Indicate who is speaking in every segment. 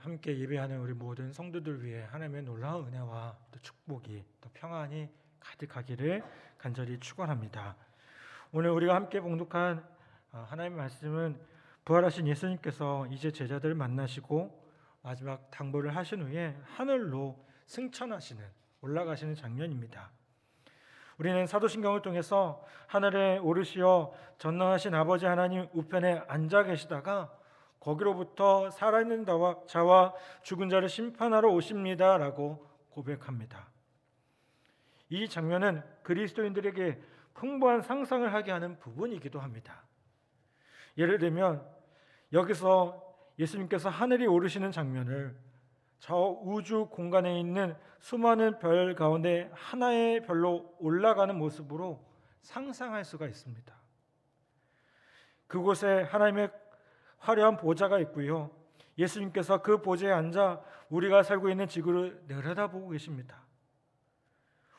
Speaker 1: 함께 예배하는 우리 모든 성도들 위해 하나님의 놀라운 은혜와 또 축복이 또 평안이 가득하기를 간절히 축원합니다. 오늘 우리가 함께 봉독한 어, 하나님의 말씀은 부활하신 예수님께서 이제 제자들을 만나시고 마지막 당부를 하신 후에 하늘로 승천하시는 올라가시는 장면입니다. 우리는 사도신경을 통해서 하늘에 오르시어 전능하신 아버지 하나님 우편에 앉아 계시다가 거기로부터 살아있는 자와, 죽은 자를 심판하러 오십니다라고 고백합니다. 이 장면은 그리스도인들에게 풍부한 상상을 하게 하는 부분이기도 합니다. 예를 들면 여기서 예수님께서 하늘이 오르시는 장면을 저 우주 공간에 있는 수많은 별 가운데 하나의 별로 올라가는 모습으로 상상할 수가 있습니다. 그곳에 하나님의 화려한 보좌가 있고요. 예수님께서 그 보좌에 앉아 우리가 살고 있는 지구를 내려다보고 계십니다.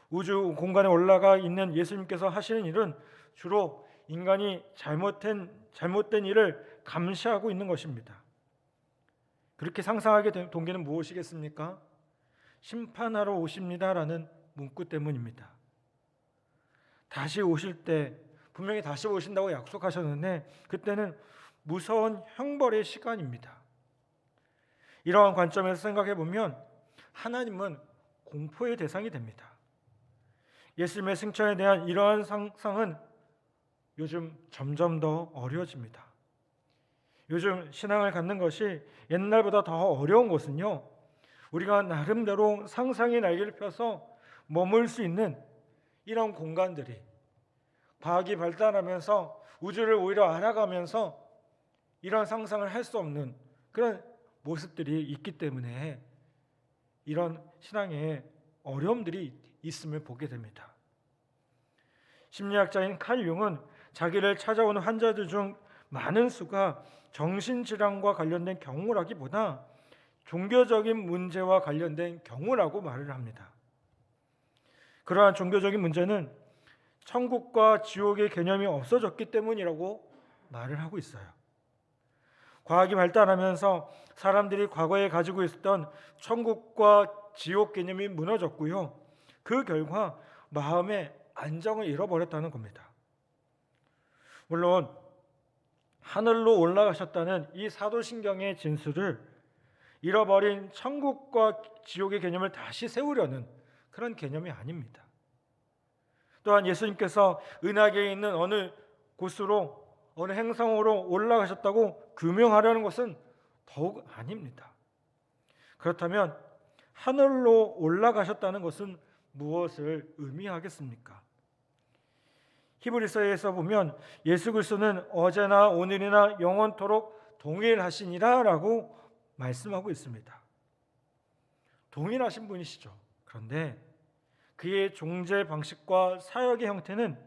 Speaker 1: 우주 공간에 올라가 있는 예수님께서 하시는 일은 주로 인간이 잘못된 잘못된 일을 감시하고 있는 것입니다. 그렇게 상상하게 된 동기는 무엇이겠습니까? 심판하러 오십니다라는 문구 때문입니다. 다시 오실 때 분명히 다시 오신다고 약속하셨는데 그때는 무서운 형벌의 시간입니다. 이러한 관점에서 생각해 보면 하나님은 공포의 대상이 됩니다. 예수님의 승천에 대한 이러한 상상은 요즘 점점 더 어려워집니다. 요즘 신앙을 갖는 것이 옛날보다 더 어려운 것은요. 우리가 나름대로 상상의 날개를 펴서 머물 수 있는 이런 공간들이 과학이 발달하면서 우주를 오히려 알아가면서 이런 상상을 할 수 없는 그런 모습들이 있기 때문에 이런 신앙에 어려움들이 있음을 보게 됩니다. 심리학자인 칼 융은 자기를 찾아오는 환자들 중 많은 수가 정신질환과 관련된 경우라기보다 종교적인 문제와 관련된 경우라고 말을 합니다. 그러한 종교적인 문제는 천국과 지옥의 개념이 없어졌기 때문이라고 말을 하고 있어요. 과학이 발달하면서 사람들이 과거에 가지고 있었던 천국과 지옥 개념이 무너졌고요. 그 결과 마음의 안정을 잃어버렸다는 겁니다. 물론 하늘로 올라가셨다는 이 사도신경의 진술을 잃어버린 천국과 지옥의 개념을 다시 세우려는 그런 개념이 아닙니다. 또한 예수님께서 은하계에 있는 어느 곳으로 어느 행성으로 올라가셨다고 규명하려는 것은 더욱 아닙니다. 그렇다면 하늘로 올라가셨다는 것은 무엇을 의미하겠습니까? 히브리서에서 보면 예수 그리스도는 어제나 오늘이나 영원토록 동일하시니라라고 말씀하고 있습니다. 동일하신 분이시죠. 그런데 그의 존재 방식과 사역의 형태는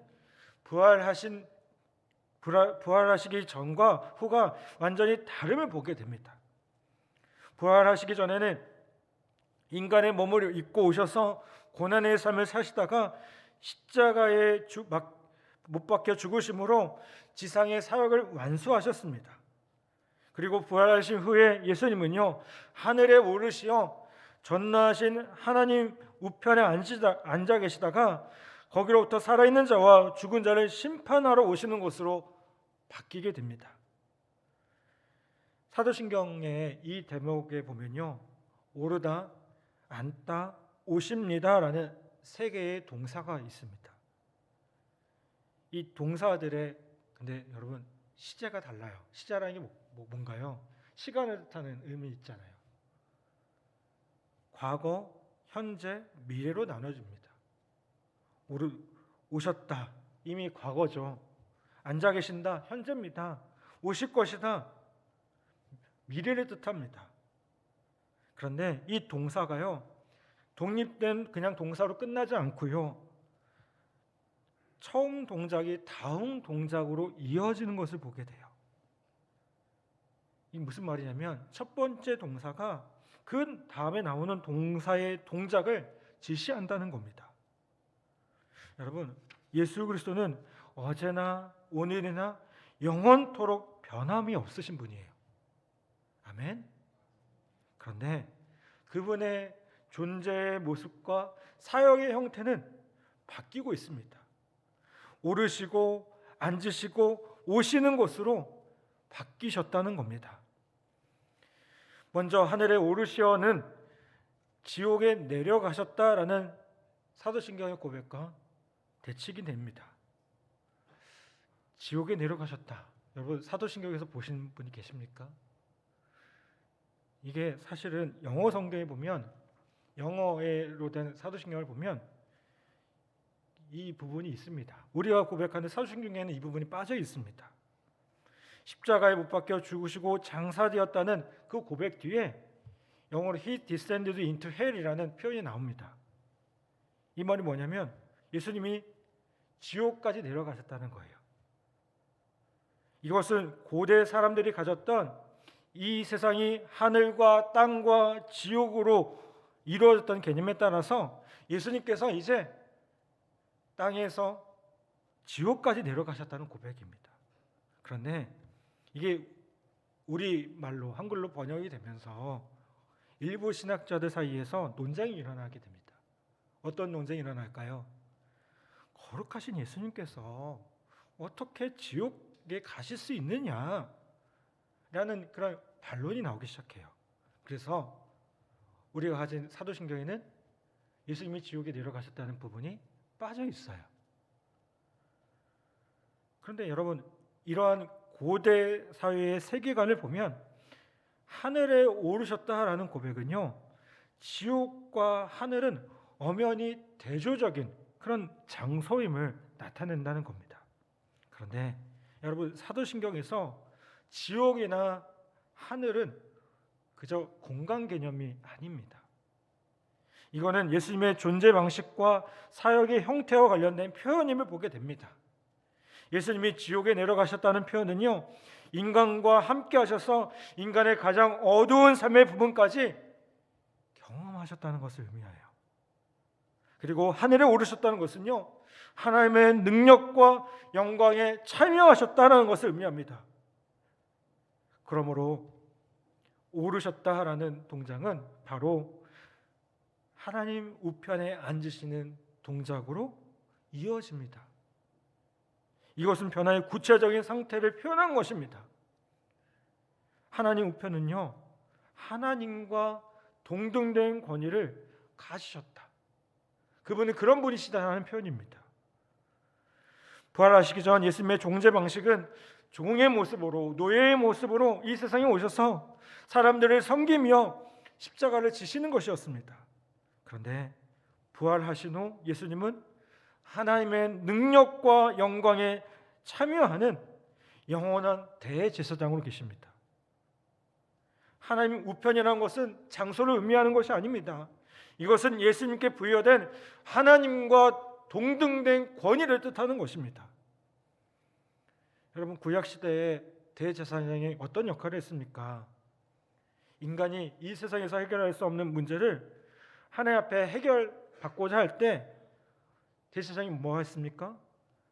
Speaker 1: 부활하신 부활하시기 전과 후가 완전히 다름을 보게 됩니다. 부활하시기 전에는 인간의 몸을 입고 오셔서 고난의 삶을 사시다가 십자가에 주, 막, 못 박혀 죽으심으로 지상의 사역을 완수하셨습니다. 그리고 부활하신 후에 예수님은요 하늘에 오르시어 전나하신 하나님 우편에 앉으다, 앉아 계시다가 거기로부터 살아있는 자와 죽은 자를 심판하러 오시는 곳으로 바뀌게 됩니다. 사도신경의 이 대목에 보면요 오르다, 앉다, 오십니다라는 세 개의 동사가 있습니다. 이 동사들의 근데 여러분 시제가 달라요. 시제라는 게 뭐, 뭐, 뭔가요? 시간을 뜻하는 의미 있잖아요. 과거, 현재, 미래로 나눠집니다. 오르, 오셨다. 이미 과거죠. 앉아 계신다. 현재입니다. 오실 것이다. 미래를 뜻합니다. 그런데 이 동사가요. 독립된 그냥 동사로 끝나지 않고요. 처음 동작이 다음 동작으로 이어지는 것을 보게 돼요. 이 무슨 말이냐면 첫 번째 동사가 그 다음에 나오는 동사의 동작을 지시한다는 겁니다. 여러분, 예수 그리스도는 어제나 오늘이나 영원토록 변함이 없으신 분이에요. 아멘. 그런데 그분의 존재의 모습과 사역의 형태는 바뀌고 있습니다. 오르시고 앉으시고 오시는 곳으로 바뀌셨다는 겁니다. 먼저 하늘에 오르시어는 지옥에 내려가셨다라는 사도신경의 고백과 대치기 됩니다. 지옥에 내려가셨다. 여러분 사도신경에서 보신 분이 계십니까? 이게 사실은 영어 성경에 보면 영어로 된 사도신경을 보면 이 부분이 있습니다. 우리가 고백하는 사도신경에는 이 부분이 빠져 있습니다. 십자가에 못 박혀 죽으시고 장사되었다는 그 고백 뒤에 영어로 he descended into hell이라는 표현이 나옵니다. 이 말이 뭐냐면 예수님이 지옥까지 내려가셨다는 거예요. 이것은 고대 사람들이 가졌던 이 세상이 하늘과 땅과 지옥으로 이루어졌던 개념에 따라서 예수님께서 이제 땅에서 지옥까지 내려가셨다는 고백입니다. 그런데 이게 우리 말로 한글로 번역이 되면서 일부 신학자들 사이에서 논쟁이 일어나게 됩니다. 어떤 논쟁이 일어날까요? 거룩하신 예수님께서 어떻게 지옥에 가실 수 있느냐? 라는 그런 반론이 나오기 시작해요. 그래서 우리가 가진 사도신경에는 예수님이 지옥에 내려가셨다는 부분이 빠져 있어요. 그런데 여러분 이러한 고대 사회의 세계관을 보면 하늘에 오르셨다라는 고백은요 지옥과 하늘은 엄연히 대조적인 그런 장소임을 나타낸다는 겁니다. 그런데 여러분 사도신경에서 지옥이나 하늘은 그저 공간 개념이 아닙니다. 이거는 예수님의 존재 방식과 사역의 형태와 관련된 표현임을 보게 됩니다. 예수님이 지옥에 내려가셨다는 표현은요, 인간과 함께 하셔서 인간의 가장 어두운 삶의 부분까지 경험하셨다는 것을 의미하여. 그리고 하늘에 오르셨다는 것은요, 하나님의 능력과 영광에 참여하셨다는 것을 의미합니다. 그러므로 오르셨다라는 동작은 바로 하나님 우편에 앉으시는 동작으로 이어집니다. 이것은 변화의 구체적인 상태를 표현한 것입니다. 하나님 우편은요, 하나님과 동등된 권위를 가지셨다. 그분은 그런 분이시다라는 표현입니다. 부활하시기 전 예수님의 종제 방식은 종의 모습으로 노예의 모습으로 이 세상에 오셔서 사람들을 섬기며 십자가를 지시는 것이었습니다. 그런데 부활하신 후 예수님은 하나님의 능력과 영광에 참여하는 영원한 대제사장으로 계십니다. 하나님 우편이라는 것은 장소를 의미하는 것이 아닙니다. 이것은 예수님께 부여된 하나님과 동등된 권위를 뜻하는 것입니다. 여러분 구약 시대에 대제사장이 어떤 역할을 했습니까? 인간이 이 세상에서 해결할 수 없는 문제를 하나님 앞에 해결받고자 할 때 대제사장이 뭐 했습니까?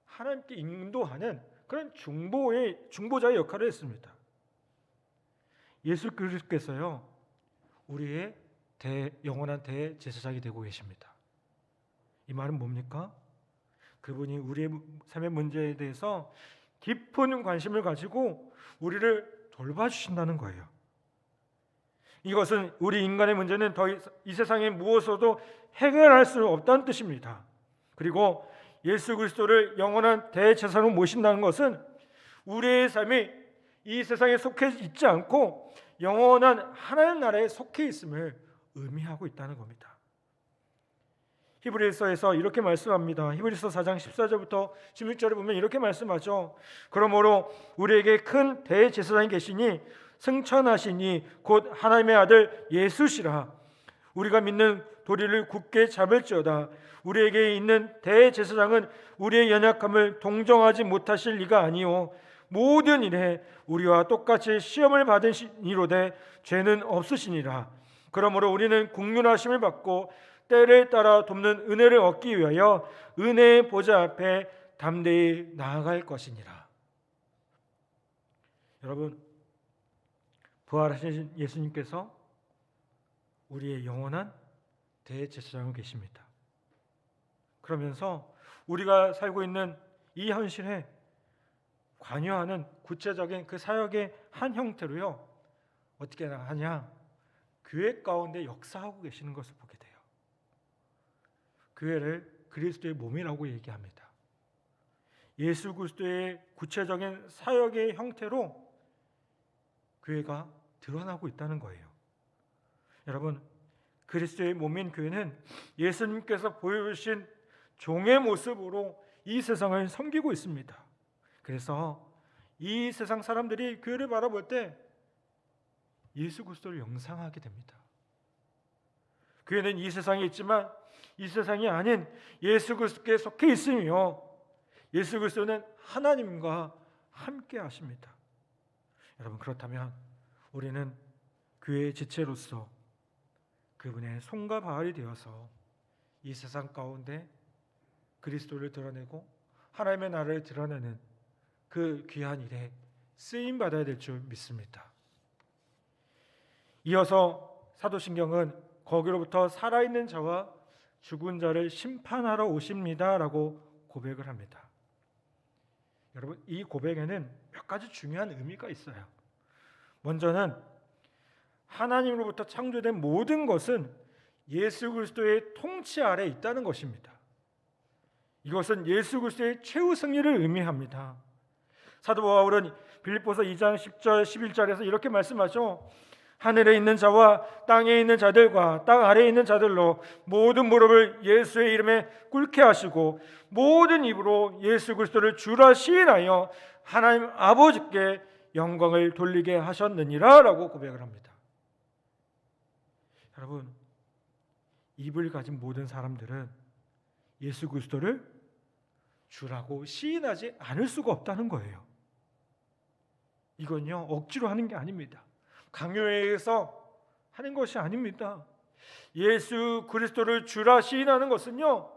Speaker 1: 하나님께 인도하는 그런 중보의 중보자의 역할을 했습니다. 예수 그리스도께서요 우리의 대 영원한 대제사장이 되고 계십니다. 이 말은 뭡니까? 그분이 우리의 삶의 문제에 대해서 깊은 관심을 가지고 우리를 돌봐주신다는 거예요. 이것은 우리 인간의 문제는 더 이 세상에 무엇으로도 해결할 수 없다는 뜻입니다. 그리고 예수 그리스도를 영원한 대제사로 모신다는 것은 우리의 삶이 이 세상에 속해 있지 않고 영원한 하나님 나라에 속해 있음을 의미하고 있다는 겁니다. 히브리서에서 이렇게 말씀합니다. 히브리서 4장 14절부터 16절에 보면 이렇게 말씀하죠. 그러므로 우리에게 큰 대제사장이 계시니 승천하시니 곧 하나님의 아들 예수시라. 우리가 믿는 도리를 굳게 잡을지어다. 우리에게 있는 대제사장은 우리의 연약함을 동정하지 못하실 리가 아니요 모든 일에 우리와 똑같이 시험을 받은 이로되 죄는 없으시니라. 그러므로 우리는 국률하심을 받고 때를 따라 돕는 은혜를 얻기 위하여 은혜의 보좌 앞에 담대히 나아갈 것이니라. 여러분 부활하신 예수님께서 우리의 영원한 대제사장으로 계십니다. 그러면서 우리가 살고 있는 이 현실에 관여하는 구체적인 그 사역의 한 형태로요. 어떻게 하냐? 교회 가운데 역사하고 계시는 것을 보게 돼요. 교회를 그리스도의 몸이라고 얘기합니다. 예수 그리스도의 구체적인 사역의 형태로 교회가 드러나고 있다는 거예요. 여러분, 그리스도의 몸인 교회는 예수님께서 보여주신 종의 모습으로 이 세상을 섬기고 있습니다. 그래서 이 세상 사람들이 교회를 바라볼 때 예수 그리스도를 영상하게 됩니다. 교회는 이 세상에 있지만 이 세상이 아닌 예수 그리스도께 속해 있으며 예수 그리스도는 하나님과 함께 하십니다. 여러분 그렇다면 우리는 교회의 지체로서 그분의 손과 발이 되어서 이 세상 가운데 그리스도를 드러내고 하나님의 나라를 드러내는 그 귀한 일에 쓰임 받아야 될 줄 믿습니다. 이어서 사도신경은 거기로부터 살아있는 자와 죽은 자를 심판하러 오십니다라고 고백을 합니다. 여러분 이 고백에는 몇 가지 중요한 의미가 있어요. 먼저는 하나님으로부터 창조된 모든 것은 예수 그리스도의 통치 아래 있다는 것입니다. 이것은 예수 그리스도의 최후 승리를 의미합니다. 사도 바울은 빌립보서 2장 10절 11절에서 이렇게 말씀하죠. 하늘에 있는 자와 땅에 있는 자들과 땅 아래에 있는 자들로 모든 무릎을 예수의 이름에 꿇게 하시고 모든 입으로 예수 그리스도를 주라 시인하여 하나님 아버지께 영광을 돌리게 하셨느니라라고 고백을 합니다. 여러분 입을 가진 모든 사람들은 예수 그리스도를 주라고 시인하지 않을 수가 없다는 거예요. 이건요 억지로 하는 게 아닙니다. 강요에 의해서 하는 것이 아닙니다. 예수 그리스도를 주라 시인하는 것은요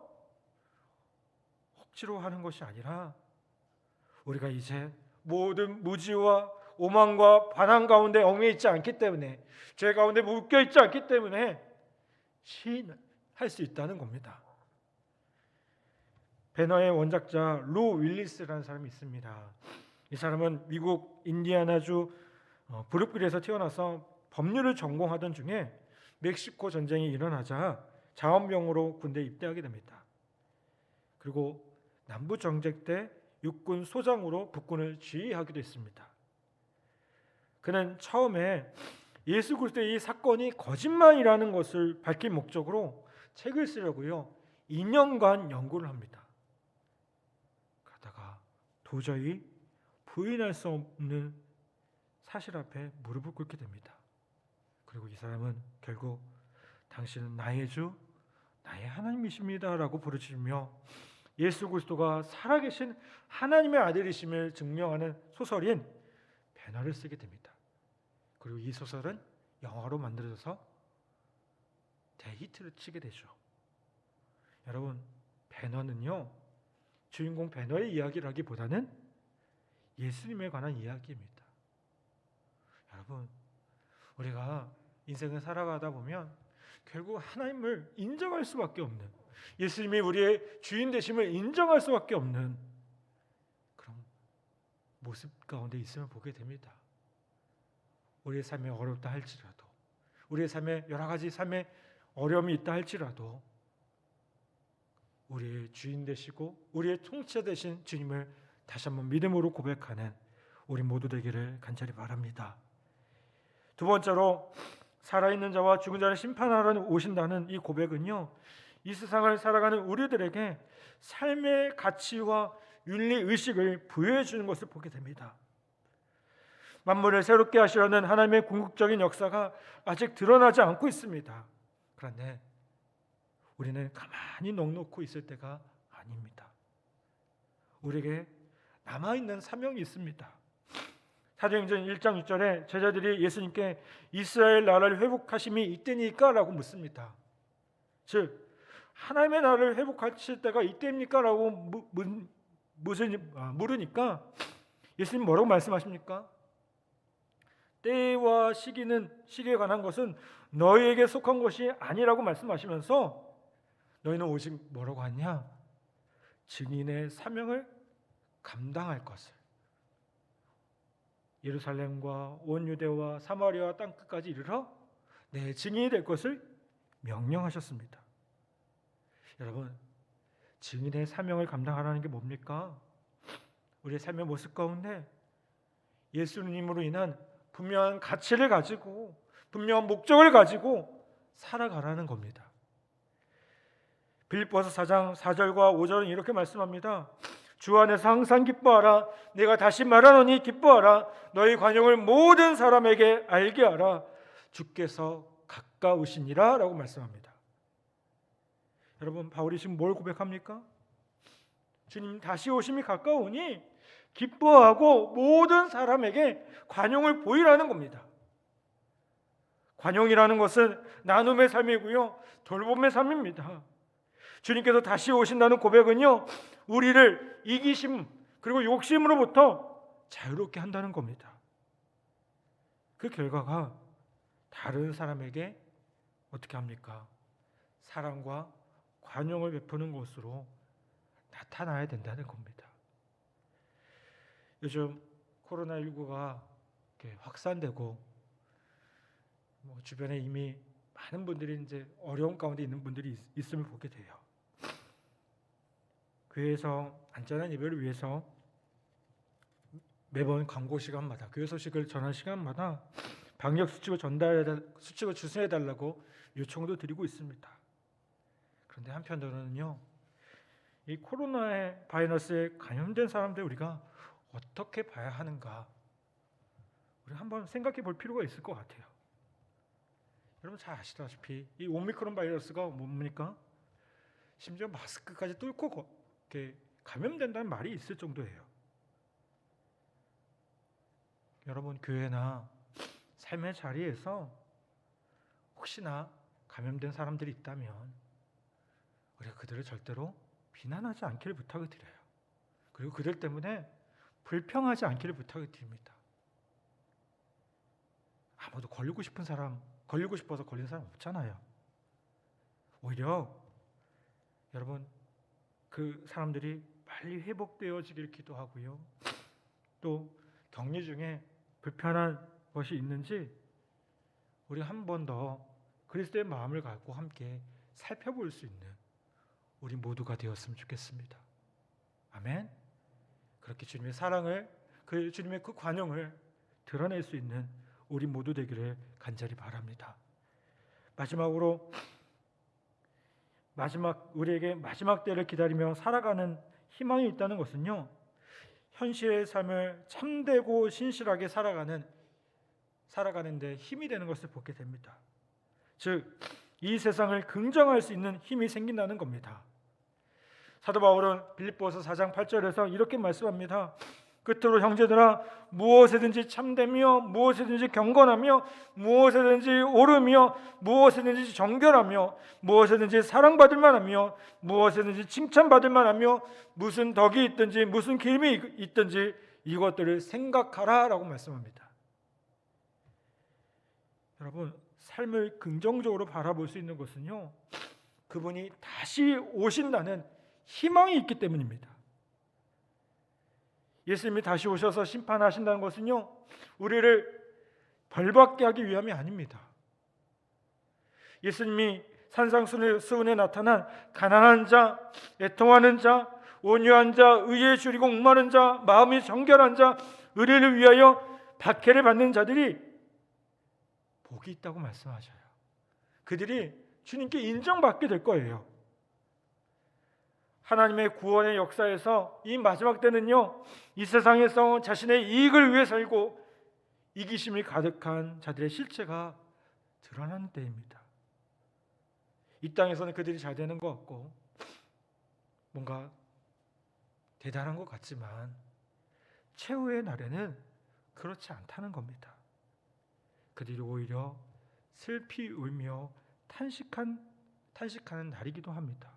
Speaker 1: 억지로 하는 것이 아니라 우리가 이제 모든 무지와 오만과 반항 가운데 얽매 있지 않기 때문에 죄 가운데 묶여 있지 않기 때문에 시인할 수 있다는 겁니다. 배너의 원작자 로 윌리스라는 사람이 있습니다. 이 사람은 미국 인디아나주 어, 브룩빌에서 태어나서 법률을 전공하던 중에 멕시코 전쟁이 일어나자 자원병으로 군대에 입대하게 됩니다. 그리고 남부 정책 때 육군 소장으로 북군을 지휘하기도 했습니다. 그는 처음에 예수 그리스도의 이 사건이 거짓말이라는 것을 밝힌 목적으로 책을 쓰려고요. 2년간 연구를 합니다. 그러다가 도저히 부인할 수 없는 사실 앞에 무릎을 꿇게 됩니다. 그리고 이 사람은 결국 당신은 나의 주, 나의 하나님이십니다라고 부르짖으며 예수 그리스도가 살아계신 하나님의 아들이심을 증명하는 소설인 배너를 쓰게 됩니다. 그리고 이 소설은 영화로 만들어져서 대히트를 치게 되죠. 여러분 배너는요 주인공 배너의 이야기를 하기보다는 예수님에 관한 이야기입니다. 여러분 우리가 인생을 살아가다 보면 결국 하나님을 인정할 수밖에 없는 예수님이 우리의 주인 되심을 인정할 수밖에 없는 그런 모습 가운데 있음을 보게 됩니다. 우리의 삶에 어렵다 할지라도 우리의 삶에 여러 가지 삶에 어려움이 있다 할지라도 우리의 주인 되시고 우리의 통치자 되신 주님을 다시 한번 믿음으로 고백하는 우리 모두 되기를 간절히 바랍니다. 두 번째로 살아있는 자와 죽은 자를 심판하러 오신다는 이 고백은요. 이 세상을 살아가는 우리들에게 삶의 가치와 윤리 의식을 부여해 주는 것을 보게 됩니다. 만물을 새롭게 하시려는 하나님의 궁극적인 역사가 아직 드러나지 않고 있습니다. 그런데 우리는 가만히 넋놓고 있을 때가 아닙니다. 우리에게 남아 있는 사명이 있습니다. 사도행전 1장 6절에 제자들이 예수님께 이스라엘 나라를 회복하심이 이때니까라고 묻습니다. 즉 하나님의 나라를 회복하실 때가 이때입니까라고 무, 무슨 아, 물으니까 예수님 뭐라고 말씀하십니까? 때와 시기는 시기에 관한 것은 너희에게 속한 것이 아니라고 말씀하시면서 너희는 오직 뭐라고 하냐? 증인의 사명을 감당할 것을 예루살렘과 온 유대와 사마리아 땅 끝까지 이르러 내 증인이 될 것을 명령하셨습니다. 여러분, 증인의 사명을 감당하라는 게 뭡니까? 우리의 삶의 모습 가운데 예수님으로 인한 분명한 가치를 가지고 분명한 목적을 가지고 살아가라는 겁니다. 빌립보서 4장 4절과 5절은 이렇게 말씀합니다. 주 안에서 항상 기뻐하라. 내가 다시 말하노니 기뻐하라. 너희 관용을 모든 사람에게 알게 하라. 주께서 가까우시니라 라고 말씀합니다. 여러분 바울이 지금 뭘 고백합니까? 주님 다시 오심이 가까우니 기뻐하고 모든 사람에게 관용을 보이라는 겁니다. 관용이라는 것은 나눔의 삶이고요. 돌봄의 삶입니다. 주님께서 다시 오신다는 고백은요. 우리를 이기심 그리고 욕심으로부터 자유롭게 한다는 겁니다. 그 결과가 다른 사람에게 어떻게 합니까? 사랑과 관용을 베푸는 것으로 나타나야 된다는 겁니다. 요즘 코로나 19가 확산되고 뭐 주변에 이미 많은 분들이 이제 어려운 가운데 있는 분들이 있, 있음을 보게 돼요. 교회에서 안전한 예배를 위해서 매번 광고 시간마다 교회 소식을 전할 시간마다 방역 수칙을 전달해 수칙을 주선해 달라고 요청도 드리고 있습니다. 그런데 한편으로는요, 이 코로나의 바이러스에 감염된 사람들 우리가 어떻게 봐야 하는가, 우리 한번 생각해 볼 필요가 있을 것 같아요. 여러분 잘 아시다시피 이 오미크론 바이러스가 뭡니까? 심지어 마스크까지 뚫고 이렇게 감염된다는 말이 있을 정도예요. 여러분 교회나 삶의 자리에서 혹시나 감염된 사람들이 있다면 우리가 그들을 절대로 비난하지 않기를 부탁을 드려요. 그리고 그들 때문에 불평하지 않기를 부탁을 드립니다. 아무도 걸리고 싶은 사람, 걸리고 싶어서 걸린 사람 없잖아요. 오히려 여러분 그 사람들이 빨리 회복되어지길 기도하고요. 또 격리 중에 불편한 것이 있는지 우리 한 번 더 그리스도의 마음을 갖고 함께 살펴볼 수 있는 우리 모두가 되었으면 좋겠습니다. 아멘. 그렇게 주님의 사랑을 그 주님의 그 관용을 드러낼 수 있는 우리 모두 되기를 간절히 바랍니다. 마지막으로 마지막 우리에게 마지막 때를 기다리며 살아가는 희망이 있다는 것은요. 현실의 삶을 참되고 신실하게 살아가는 살아가는데 힘이 되는 것을 보게 됩니다. 즉, 이 세상을 긍정할 수 있는 힘이 생긴다는 겁니다. 사도 바울은 빌립보서 4장 8절에서 이렇게 말씀합니다. 끝으로 형제들아 무엇에든지 참되며 무엇에든지 경건하며 무엇에든지 옳으며 무엇에든지 정결하며 무엇에든지 사랑받을 만하며 무엇에든지 칭찬받을 만하며 무슨 덕이 있든지 무슨 기름이 있든지 이것들을 생각하라라고 말씀합니다. 여러분 삶을 긍정적으로 바라볼 수 있는 것은요 그분이 다시 오신다는 희망이 있기 때문입니다. 예수님이 다시 오셔서 심판하신다는 것은요, 우리를 벌받게 하기 위함이 아닙니다. 예수님이 산상수훈에 나타난 가난한 자, 애통하는 자, 온유한 자, 의에 줄이고 목마른 자, 마음이 정결한 자, 의를 위하여 박해를 받는 자들이 복이 있다고 말씀하셔요. 그들이 주님께 인정받게 될 거예요. 하나님의 구원의 역사에서 이 마지막 때는요, 이 세상에서 자신의 이익을 위해 살고 이기심이 가득한 자들의 실체가 드러나는 때입니다. 이 땅에서는 그들이 잘 되는 것 같고, 뭔가 대단한 것 같지만, 최후의 날에는 그렇지 않다는 겁니다. 그들이 오히려 슬피 울며 탄식한, 탄식하는 날이기도 합니다.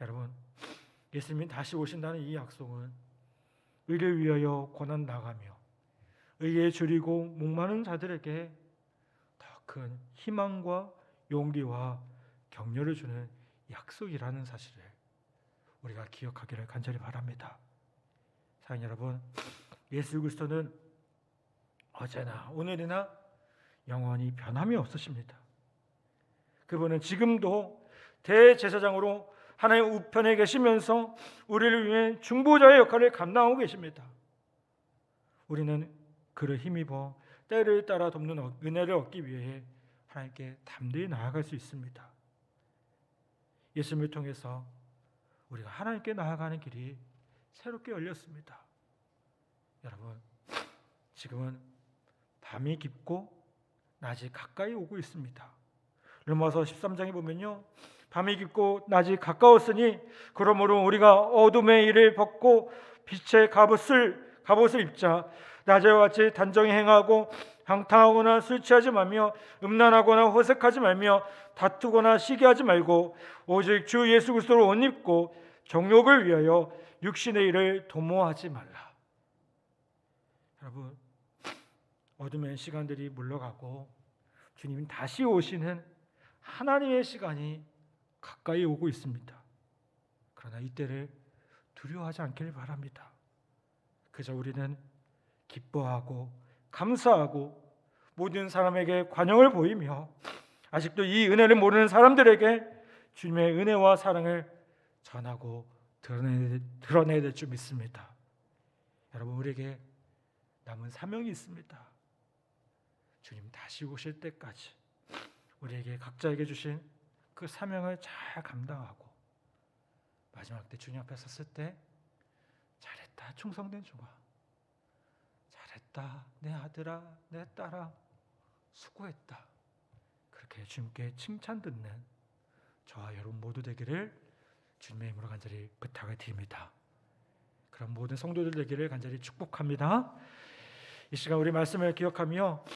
Speaker 1: 여러분, 예수님이 다시 오신다는 이 약속은 의를 위하여 고난 나가며 의에 줄이고 목마른 자들에게 더 큰 희망과 용기와 격려를 주는 약속이라는 사실을 우리가 기억하기를 간절히 바랍니다. 사랑 여러분, 예수 그리스도는 어제나 오늘이나 영원히 변함이 없으십니다. 그분은 지금도 대제사장으로 하나님 우편에 계시면서 우리를 위해 중보자의 역할을 감당하고 계십니다. 우리는 그를 힘입어 때를 따라 돕는 어- 은혜를 얻기 위해 하나님께 담대히 나아갈 수 있습니다. 예수님을 통해서 우리가 하나님께 나아가는 길이 새롭게 열렸습니다. 여러분, 지금은 밤이 깊고 낮이 가까이 오고 있습니다. 로마서 13장에 보면요. 밤이 깊고 낮이 가까웠으니 그러므로 우리가 어둠의 일을 벗고 빛의 갑옷을 갑옷을 입자 낮에와 같이 단정히 행하고 방탕하거나 술 취하지 말며 음란하거나 호색하지 말며 다투거나 시기하지 말고 오직 주 예수 그리스도를 옷 입고 정욕을 위하여 육신의 일을 도모하지 말라. 여러분 어둠의 시간들이 물러가고 주님이 다시 오시는 하나님의 시간이 가까이 오고 있습니다. 그러나 이때를 두려워하지 않기를 바랍니다. 그저 우리는 기뻐하고 감사하고 모든 사람에게 관용을 보이며 아직도 이 은혜를 모르는 사람들에게 주님의 은혜와 사랑을 전하고 드러내, 드러내야 될 줄 믿습니다. 여러분 우리에게 남은 사명이 있습니다. 주님 다시 오실 때까지 우리에게 각자에게 주신 그 사명을 잘 감당하고 마지막 때 주님 앞에 섰을 때 잘했다 충성된 종아 잘했다 내 아들아 내 딸아 수고했다 그렇게 주님께 칭찬 듣는 저와 여러분 모두 되기를 주님의 이름으로 간절히 부탁을 드립니다. 그런 모든 성도들 되기를 간절히 축복합니다. 이 시간 우리 말씀을 기억하며